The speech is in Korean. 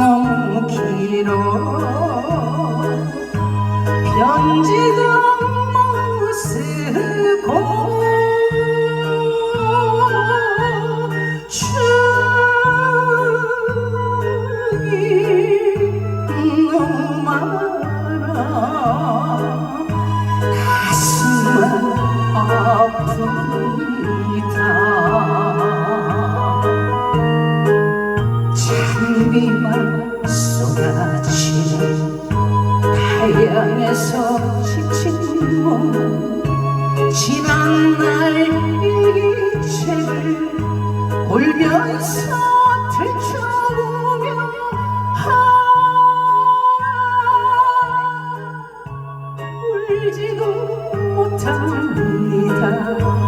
너무 길어. 편지 잡 니만 쏟아지는 태양에서 지친 몸 지난 날 일기책을 울면서 들춰보며 아 울지도 못한